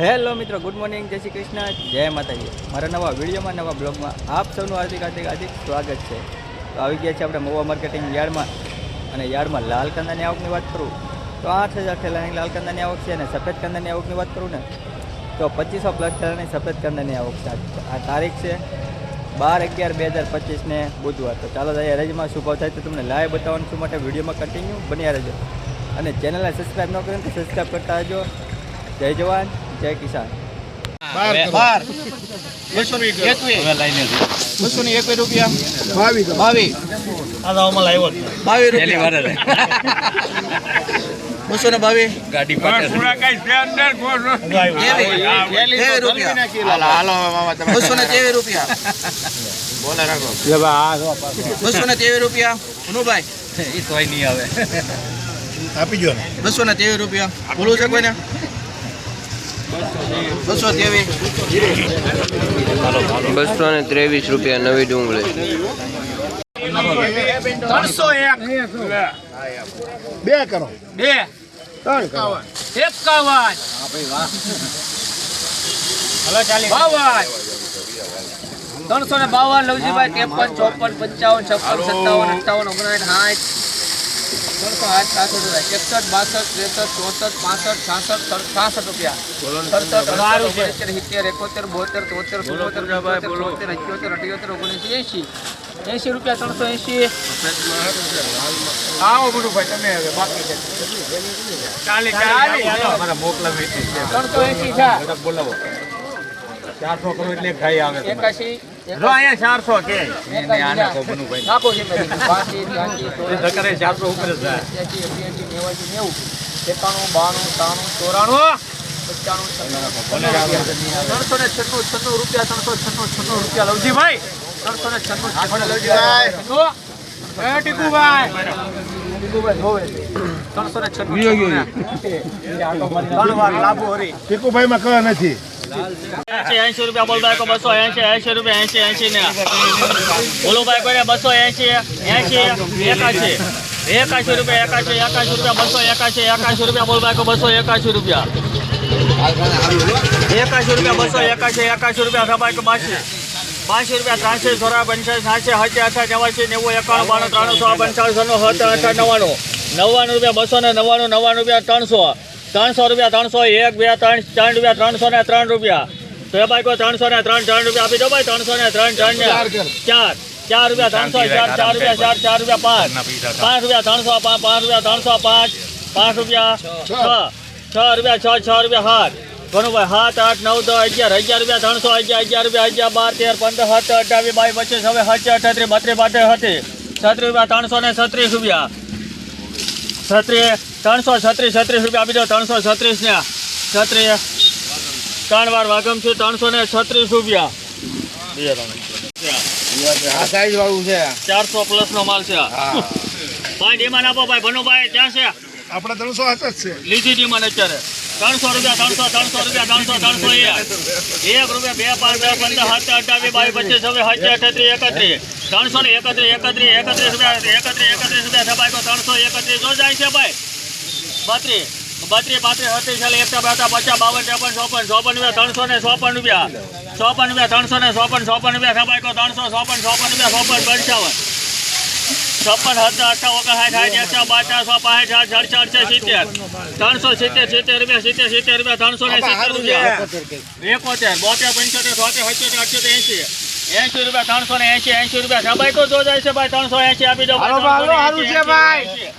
Hello મિત્રો, good morning, જય શ્રી કૃષ્ણ, જય માતાજી. મારા નવા વિડીયોમાં, નવા બ્લોગમાં આપ સૌનું હાર્દિક હાર્દિક હાર્દિક સ્વાગત છે. તો આવી ગયા છે આપણે મોવા માર્કેટિંગ યાર્ડમાં. અને યાર્ડમાં લાલ કાંદાની આવકની વાત કરું, તો આઠ હજાર ઠેલાની લાલ કાંદાની આવક છે અને સફેદ કાંદાની આવકની વાત કરું ને, તો પચીસો પ્લસ ઠેલાની સફેદ કાંદાની આવક છે. આ તારીખ છે બાર અગિયાર બે હજાર પચીસને બુધવાર. તો ચાલો જઈએ રજમાં શું ભાવ થાય તો તમને લાઈવ બતાવવાનું શું માટે વિડીયોમાં કન્ટિન્યુ બન્યા રહેજો. અને ચેનલને સબસ્ક્રાઈબ ન કરીને તો સબસ્ક્રાઈબ કરતા રહેજો. જય જવાન. જય કિસાન. બાર બસો ને એકવીસ. બસો ને એકવીસ રૂપિયા. બાવીસ. બાવીસ. બસો ને બાવીસ. રૂપિયા? રૂપિયા. બસો ને તેવી રૂપિયા. ભાઈ એ ત્રેવીસ નહીં આવે. આપી જો બસો ને તેવી રૂપિયા. બોલવું છે કોઈને? બસો ત્રેવીસ ને ત્રેવીસ રૂપિયા નવી ડુંગળી. ત્રણસો એક. બે કરો. બે. ત્રણ એકાવન. બાવન. ત્રણસો ને બાવન લવજીભાઈ ત્રેપન ચોપન પંચાવન છપ્પન સત્તાવન અઠાવન ઓગણસાઠ સાઠ. ત્રણસો આઠ સાસઠ એકસઠ બાસઠ ત્રેસઠ ચોસઠ પાસઠ છાસઠ છાસઠ રૂપિયા. સડસઠ સિત્તેર એકોતેર બોતેર તોતેર ચુમ્મોતેર બોતેર અઠ્યોતેર અઠ્યોતેર એસી એંશી. એંશી રૂપિયા ત્રણસો એંશી. આવો બધું ભાઈ તમે હવે બાકી છે. ત્રણસો એંશી છે. ચારસો કરોડ એટલે ખાઈ આવે એકાશી ચારસો કે નાખો છે ચારસો ઉપર એકાણું બાણું ત્રાણું ચોરાણું ત્રણસો ને છન્નું છન્નું રૂપિયા ત્રણસો છન્નું છન્નું રૂપિયા લવજીભાઈ ત્રણસો ને છન્નું છન્નું લવજીભાઈ એ ટીકુભાઈ. ત્રણસો ને છન્નું લાભો હરી ટીકુભાઈ માં કહ નથી. એસી રૂપિયા બોલ ભાઈ બસો એસી એસી રૂપિયા એસી એસી ને. બોલો ભાઈ કોઈ બસો એસી એસી એકાશી. એકાશી રૂપિયા એકાસી એકાશી રૂપિયા, બસો એકાશી એકાશી રૂપિયા, બોલ ભાઈ બસો એકાશી રૂપિયા. એકાસી રૂપિયા, બસો એકાશી એકાશી રૂપિયા સભાઈ બાસી. બાસી રૂપિયા, ત્રાસી, સોરા પંચાસી સાતસો સાતસી આઠ નવાસી નેવું, એકાણું, બાણું, ત્રાણું સો પંચાવન સનો સત્તર અઠા નવ્વાણું. નવ્વાણું રૂપિયા, બસો ને નવ્વાણું નવ્વાણું રૂપિયા, ત્રણસો. ત્રણસો રૂપિયા ત્રણસો એક બે ત્રણ ત્રણ રૂપિયા ત્રણસો ને ત્રણ રૂપિયા. તો એ ભાઈ કોઈ ત્રણસો ને ત્રણ ત્રણ રૂપિયા આપી દો ભાઈ ત્રણસો ને ત્રણ ત્રણ ને ચાર ચાર. રૂપિયા ત્રણસો ચાર ચાર રૂપિયા ચાર ચાર રૂપિયા પાંચ. પાંચ રૂપિયા ત્રણસો પાંચ પાંચ રૂપિયા ત્રણસો પાંચ. પાંચ રૂપિયા છ. છ. રૂપિયા છ છ રૂપિયા સાત ઘણું ભાઈ સાત આઠ નવ દસ અગિયાર. અગિયાર રૂપિયા ત્રણસો અગિયાર અગિયાર રૂપિયા અગિયાર બાર તેર પંદર સત્તર અઠાવીસ બાવીસ પચીસ હવે સત્તર અઠત્રીસ બત્રીસ પાંત્રીસ હતી છત્રીસ રૂપિયા ત્રણસો ને છત્રીસ રૂપિયા. છત્રીસ ત્રણસો છત્રીસ છત્રીસ રૂપિયા આપી દો ત્રણસો છત્રીસ ને છત્રી ત્રણ વાર વાગમ છું ત્રણસો ને છત્રીસ રૂપિયા. આ વાળું છે. ચારસો પ્લસ નો માલ છે ભાઈ ડિમાન્ડ આપો ભાઈ ભનુભાઈ ક્યાં છે? આપડે ત્રણસો હાથ જ છે. લીધી ડિમાન્ડ અત્યારે. ત્રણસો રૂપિયા, ત્રણસો ત્રણસો રૂપિયા, ત્રણસો ત્રણસો એક. રૂપિયા બે પાંચ દસ પંદર સાત અઠાવીસ બાવીસ, પચીસ હવે સાત અઠત્રીસ એકત્રીસ. ત્રણસો ને એકત્રીસ એકત્રીસ એકત્રીસ રૂપિયા, એકત્રીસ એકત્રીસ રૂપિયા સભાઈ તો ત્રણસો એકત્રીસ જો જાય છે ભાઈ. બત્રીસ. બત્રીસ, પાંત્રીસ, છત્રીસ ચાલીસ એકતા બાતા પચાસ, બાવન, ત્રેપન, ચોપન ચોપન રૂપિયા, ત્રણસો ને ચોપન રૂપિયા. ચોપન રૂપિયા, ત્રણસો ને ચોપન ચોપન રૂપિયા સભાઈ તો ત્રણસો, ચોપન ચોપન રૂપિયા, ચોપન, પંચાવન. છપ્પન સત્તર અઠા ઓગણસાઠ સાઠ એકસો બાચાસ સો પાંચ સાઠ સડસઠ અડસઠ સિત્તેર ત્રણસો સિત્તેર સિત્તેર રૂપિયા સિત્તેર સિત્તેર રૂપિયા ત્રણસો ને સિત્તેર રૂપિયા એકોતેર બોતેર પંચોતેર સોતેર સત્યોતેર અઠ્યોતેર એંશી એંશી રૂપિયા ત્રણસો ને એંશી એંશી રૂપિયા સબાઈ તો જો જાય છે ભાઈ ત્રણસો એંશી આપી દો ભાઈ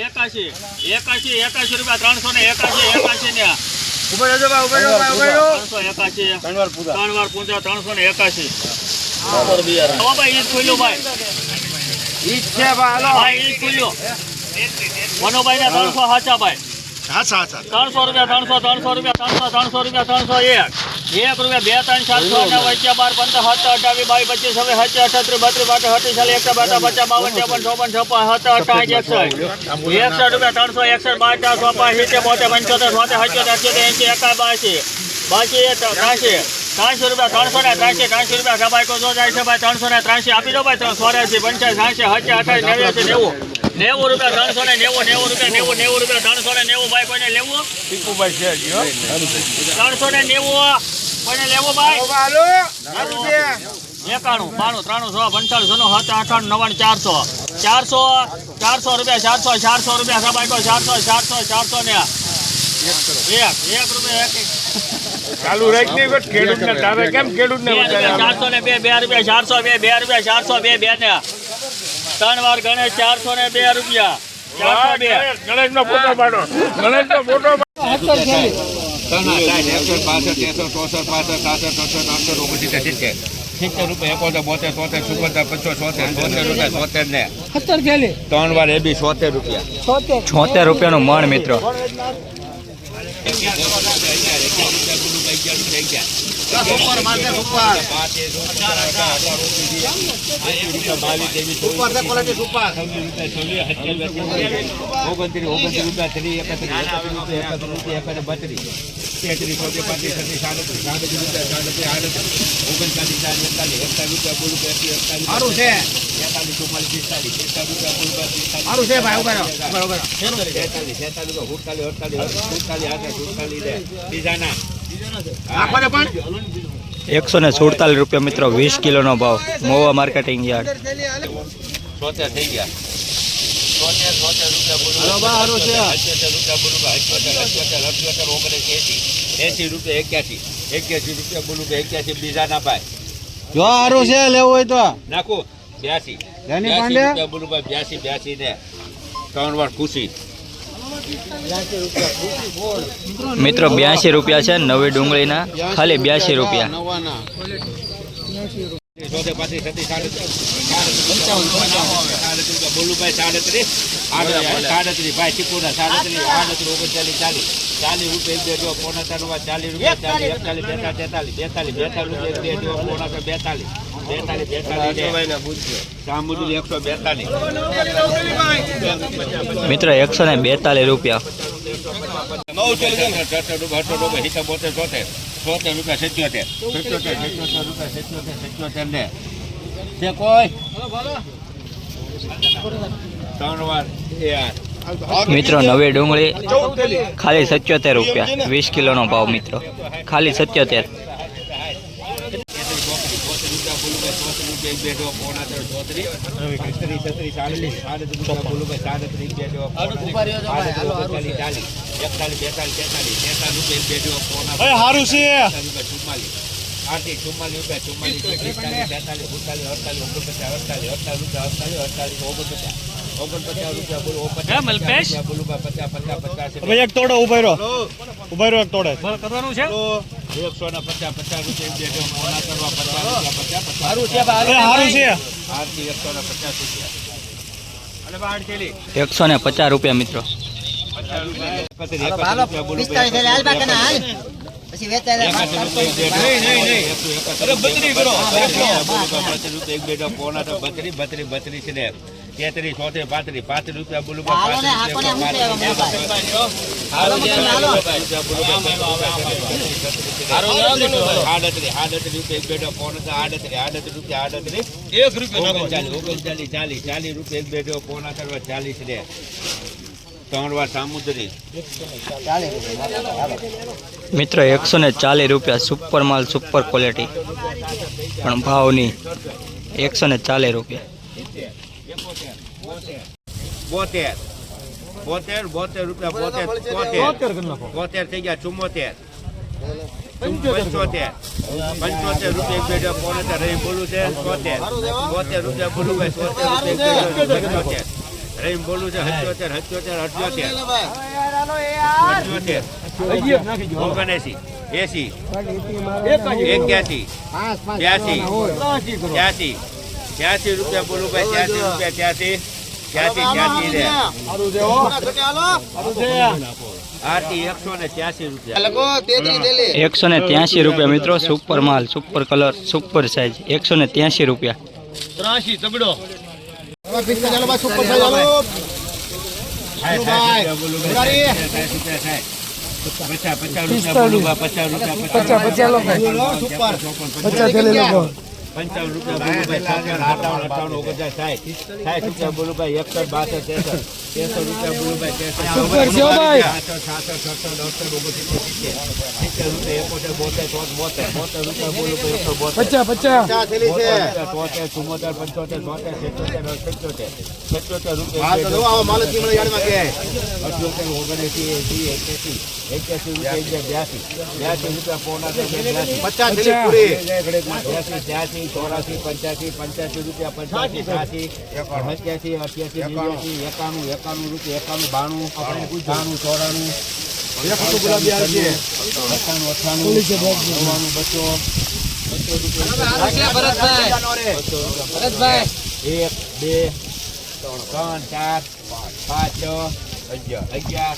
એકાશી એકાશી એકાશી રૂપિયા ત્રણસો ને એકાશી એકાશી ને ઊભો રહેજો ભાઈ ઊભો રહેજો ભાઈ ઊભો રહેજો ત્રણસો એકાશી ત્રણ વાર પૂજા ત્રણસો ને એકાશી હવે ભાઈ ઈ ખુલ્લું ભાઈ ઈ જ છે ભાઈ હાલો ભાઈ ઈ ખુલ્લું મનોભાઈ ના ત્રણસો સાચા ભાઈ રૂપિયા ત્રણસો ત્રણસો રૂપિયા ત્રણસો ત્રણસો રૂપિયા ત્રણસો એક. એક રૂપિયા બે ત્રણ નવ અગિયાર બાર પંદર સત્તર અઠાવીસ બાવીસ પચીસ હવે સત્તર અઠત્રીસ બત્રીસ બાટે ચાલી એકસો બાટા પચાસ બાવન ત્રેપન ચોપન છપ્પન સત્તર અઠાવીસ એકસઠ. એકસઠ રૂપિયા ત્રણસો એકસઠ બાર ચાર પાંચ સિત્તેર બોતેર પંચોતેર સોતેર સત્યોતેર અઠ્યોતેર એંશી એકાય બાસી બાકી એ ત્રાસી. ત્રણસો રૂપિયા ત્રણસો ને ત્રાસી ત્રણસો રૂપિયા સભાઈ કો જો જાય છે ભાઈ ત્રણસો ને ત્રાસી આપી દો ભાઈ ત્રણ સોરાસી પંચાસી સાસી સત્યા અઠાવીસ નેવ્યાસી નેવું. નેવું રૂપિયા ત્રણસો ને નેવું નેવું રૂપિયા નેવું નેવું રૂપિયા ત્રણસો ને નેવું ભાઈ કોઈને લેવું? ત્રણસો ને નેવું કોઈને લેવું ભાઈ? એકાણું બાણું ત્રાણું સો પંચાણું સો સાત અઠાણું નવાણું ચારસો. ચારસો ચારસો રૂપિયા ચારસો ચારસો રૂપિયા સબાઈકો ચારસો ચારસો ચારસો ને એક એક રૂપિયા એક. ચાલુ રાખની ખેડૂત ને તારે કેમ ખેડૂત ને ચારસો ને બે બે રૂપિયા ચારસો બે બે રૂપિયા ચારસો બે બે ને. ત્રણ વાર ગણેશ ચારસો ને બે રૂપિયા. ચારસો બે. ગણેશનો ફોટો પાડો. ગણેશનો ફોટો ત્રણ વાર એ બી સોતેર રૂપિયા. છોતેર રૂપિયાનું મણ મિત્રો. ઓગણત્રીસ ઓગણત્રીસ રૂપિયા ત્રીસ એકત્રીસ રૂપિયા એકત્રીસ બત્રીસ તેત્રીસ ચોત્રીસ પાંત્રીસ છત્રીસ સાડત્રીસ સાડત્રીસ રૂપિયા સાડત્રીસ આડત્રીસ ઓગણચાલીસ ચાલીસ એકતાલીસ એકતાલીસ રૂપિયા બોલું એકત્રીસ એકતાલીસ સારું છે તેતાલીસ ચુમ્માલીસ પિસ્તાલીસ પિસ્તાલીસ રૂપિયા બોલું સારું છે ભાઈ તેતાલીસ તેતાલીસ સુડતાલીસ અડતાલીસ સુડતાલીસ આઠ સુડતાલીસ બીજાના એકસો ને સુડતાલીસ રૂપિયા મિત્રો, વીસ કિલોનો ભાવ, મોવા માર્કેટિંગ યાર્ડ. સોતેર થઈ ગયા. સોતેર સોતેર. એસી રૂપિયા એક્યાસી. એક્યાસી રૂપિયા બોલું એક્યાસી બીજા ના ભાઈ. જો સારું છે લેવું હોય તો. નાખો બ્યાસી? રૂપિયા બોલું ભાઈ બ્યાસી બ્યાસી ને ત્રણ વાર ખુશી. મિત્રો બ્યાસી રૂપિયા છે નવી ડુંગળીના. ખાલી બ્યાસી રૂપિયા. નવાના સોતે પાંત્રીસ છત્રીસ સાડત્રીસ પંચાવન સાડત્રીસ સાડત્રીસ ભાઈ ચીકુના સાડત્રીસ આડત્રીસ ઓગણચાલીસ ચાલીસ ચાલીસ રૂપિયા. એક બે પોણા ચાલીસ રૂપિયા ચાલીસ એકતાલીસ બેતાલીસ બેતાલીસ બેતાલીસ રૂપિયા એક બેતાલીસ બેતાલીસ બેતાલીસ એકસો બેતાલીસ મિત્ર એકસો ને બેતાલીસ રૂપિયા સોતેર રૂપિયા સિત્યોતેર. સિત્યોતેર સિત્યોતેર રૂપિયા સિત્યોતેર સિત્યોતેર ને તે કોઈ? ત્રણ વાર મિત્રો નવી ડુંગળી ખાલી સત્યોતેર રૂપિયા. વીસ કિલોનો ભાવ મિત્રો. ખાલી સત્યોતેર. સારું છે આરતી ચુમ્માલીસ રૂપિયા ચુમ્માલીસ પિસ્તાલીસ તેતાલીસ સુડતાલીસ અડતાલીસ ઓગણપચાસ અડતાલીસ અડતાલીસ રૂપિયા અડતાલીસ અડતાલીસ ઓગણપચાસ ઓગણપચાસ રૂપિયા બોલો ઓગણપચાસ બોલું પચાસ પચાસ પચાસ ભાઈ એક તોડો ઊભા રહ્યો. ઊભા રહ્યો એક તોડે. કરવાનું છે? એકસો ના પચાસ પચાસ રૂપિયા બે જો મોડા કરવા પચાસ રૂપિયા પચાસ પચાસ. સારું છે આરતી એકસો ના પચાસ રૂપિયા. એકસો ને પચાસ રૂપિયા મિત્રો. તેત્રીસ ચોત્રીસ પાંત્રીસ પાંત્રીસ રૂપિયા બોલું આડત્રીસ રૂપિયા એક આડત્રીસ આડત્રીસ રૂપિયા આડત્રીસ એક રૂપિયા ઓગણચાલીસ ઓગણચાલીસ ચાલીસ ચાલીસ રૂપિયા એક બેઠો પોણા કરવા ચાલીસ રે સામુદ્રી. મિત્રો એકસો ને ચાલીસ રૂપિયા સુપર માલ સુપર ક્વોલિટી પણ ભાવની એકસો ને ચાલીસ રૂપિયા. બોતેર. બોતેર બોતેર રૂપિયા બોતેર બોતેર. બોતેર થઈ ગયા ચુમ્મોતેર. પંચોતેર. પંચોતેર રૂપિયા એક બેઠો રહી બોલું છે બોતેર. બોતેર રૂપિયા બોલું ભાઈ રૂપિયા એક બેઠો પંચોતેર રહી બોલું છે હત્યોતેર હત્યોતેર અઠ્યોતેર અઠ્યોતેર ઓગણએસી એસી એક્યાસી બ્યાસી ત્યાસી. ત્યાસી. રૂપિયા બોલું ભાઈ ત્યાસી રૂપિયા ત્યાસી. ત્યાસી ત્યાસી રે. આરતી એકસો ને ત્યાસી રૂપિયા. એકસો ને ત્યાંસી રૂપિયા મિત્રો. સુપર માલ સુપર કલર સુપર સાઇઝ એકસો ને ત્યાંસી રૂપિયા. ત્રાસી તગડો પચાસ પચાસ રૂપિયા પચાસ રૂપિયા પચાસ પચાસ પંચાવન પચાસ બોલુભાઈ છાસઠ અઠાવન રૂપિયા ઓગણચાસ સાઠ. સાઠ રૂપિયા બોલુભાઈ એકસઠ બાસઠ ત્રેસઠ ત્રેસો રૂપિયા બોલુભાઈ ત્રેસઠ સડસઠ ઓગણસિત્તેર સિત્તેર. રૂપિયા એકોતેર બોતેર ચોથ બોતેર. બોતેર રૂપિયા બોલુભાઈ એકસો બોતેર. પચાસ પચાસ. તોતેર ચુમ્મોતેર પંચોતેર ચોતેર સિત્તોતેર સિત્તોતેર સિત્તોતેર રૂપિયા અઠ્યોતેર ઓગણએંસી એસી એક્યાસી એક્યાસી રૂપિયા બ્યાસી. બ્યાસી રૂપિયા પોણા બ્યાસી. બ્યાસી ત્યાસી ચોરાસી પંચ્યાસી પંચ્યાસી રૂપિયા પંચ્યાસી છ્યાસી સત્યાસી અઠ્યાસી નેવ્યાસી એકાણું એકાણું રૂપિયા એકાણું બાણું બાણું ચોરાણું. અઠાણું અઠ્ઠાણું નવ્વાણું બસો. બસો રૂપિયા. એક બે ત્રણ ચાર પાંચ છ અગિયાર અગિયાર.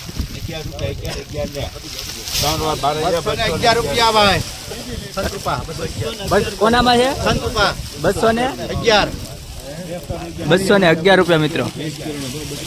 અગિયાર રૂપિયા અગિયાર ભાઈ કોનામાં છે બસો ને અગિયાર બસો ને અગિયાર રૂપિયા મિત્રો.